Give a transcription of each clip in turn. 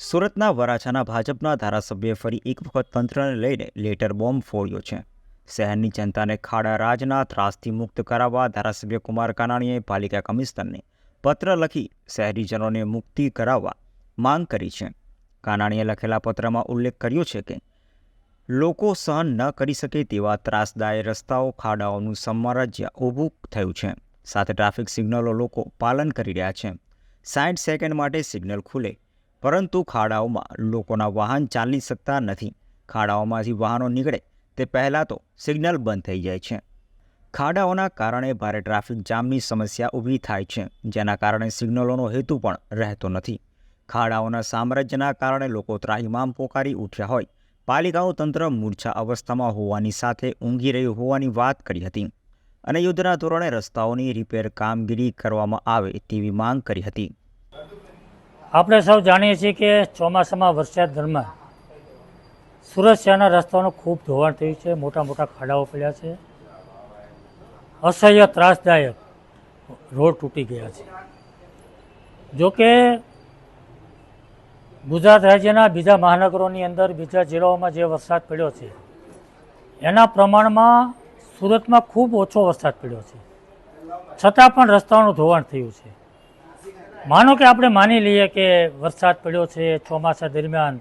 સુરતના વરાછાના ભાજપના ધારાસભ્યે ફરી એક વખત તંત્રને લઈને લેટર બોમ્બ ફોડ્યો છે. શહેરની જનતાને ખાડા રાજના ત્રાસથી મુક્ત કરાવવા ધારાસભ્ય કુમાર કાનાણીએ પાલિકા કમિશનરને પત્ર લખી શહેરીજનોને મુક્તિ કરાવવા માંગ કરી છે. કાનાણીએ લખેલા પત્રમાં ઉલ્લેખ કર્યો છે કે, લોકો સહન ન કરી શકે તેવા ત્રાસદાય રસ્તાઓ ખાડાઓનું સામ્રાજ્ય ઊભું થયું છે. સાથે ટ્રાફિક સિગ્નલો લોકો પાલન કરી રહ્યા છે. સાઠ સેકન્ડ માટે સિગ્નલ ખુલે પરંતુ ખાડાઓમાં લોકોના વાહન ચાલી શકતા નથી. ખાડાઓમાંથી વાહનો નીકળે તે પહેલાં તો સિગ્નલ બંધ થઈ જાય છે. ખાડાઓના કારણે ભારે ટ્રાફિક જામની સમસ્યા ઊભી થાય છે, જેના કારણે સિગ્નલોનો હેતુ પણ રહેતો નથી. ખાડાઓના સામ્રાજ્યના કારણે લોકો ત્રાહિમામ પોકારી ઉઠ્યા હોય. પાલિકાઓ તંત્ર મૂર્છા અવસ્થામાં હોવાની સાથે ઊંઘી રહ્યું હોવાની વાત કરી હતી અને યુદ્ધના ધોરણે રસ્તાઓની રિપેર કામગીરી કરવામાં આવે તેવી માંગ કરી હતી. આપણે સૌ જાણીએ છીએ કે ચોમાસામાં વરસાદ દરમિયાન સુરત શહેરના રસ્તાઓનું ખૂબ ધોવાણ થયું છે, મોટા મોટા ખાડાઓ પડ્યા છે. અસહ્ય, ત્રાસદાયક રોડ તૂટી ગયા છે. જોકે ગુજરાત રાજ્યના બીજા મહાનગરોની અંદર, બીજા જિલ્લાઓમાં જે વરસાદ પડ્યો છે, એના પ્રમાણમાં સુરતમાં ખૂબ ઓછો વરસાદ પડ્યો છે. છતાં પણ રસ્તાઓનું ધોવાણ થયું છે. માનો કે આપણે માની લઈએ કે વરસાદ પડ્યો છે, ચોમાસા દરમિયાન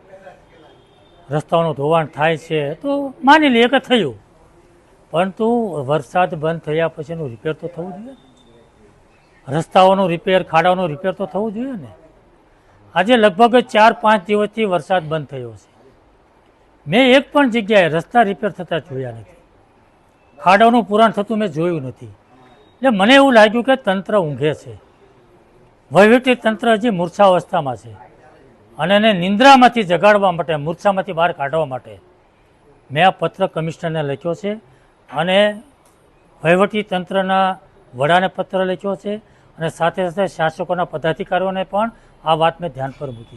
રસ્તાઓનું ધોવાણ થાય છે, તો માની લઈએ કે થયું. પરંતુ વરસાદ બંધ થયા પછીનું રિપેર તો થવું જોઈએ રસ્તાઓનું રિપેર ખાડાઓનું રિપેર તો થવું જોઈએ ને. આજે લગભગ ચાર, પાંચ દિવસથી વરસાદ બંધ થયો છે. મેં એક પણ જગ્યાએ રસ્તા રિપેર થતા જોયા નથી. ખાડાઓનું પુરાણ થતું મેં જોયું નથી. એટલે મને એવું લાગ્યું કે તંત્ર ઊંઘે છે. તંત્ર હજી મૂર્છાવસ્થામાં છે. અને એને નિંદ્રામાંથી જગાડવા માટે, મૂર્છામાંથી બહાર કાઢવા માટે મેં આ પત્ર કમિશનરને લખ્યો છે અને તંત્રના વડાને પત્ર લખ્યો છે અને સાથે સાથે શાસકોના પદાધિકારીઓને પણ આ વાત મેં ધ્યાન પર મૂકી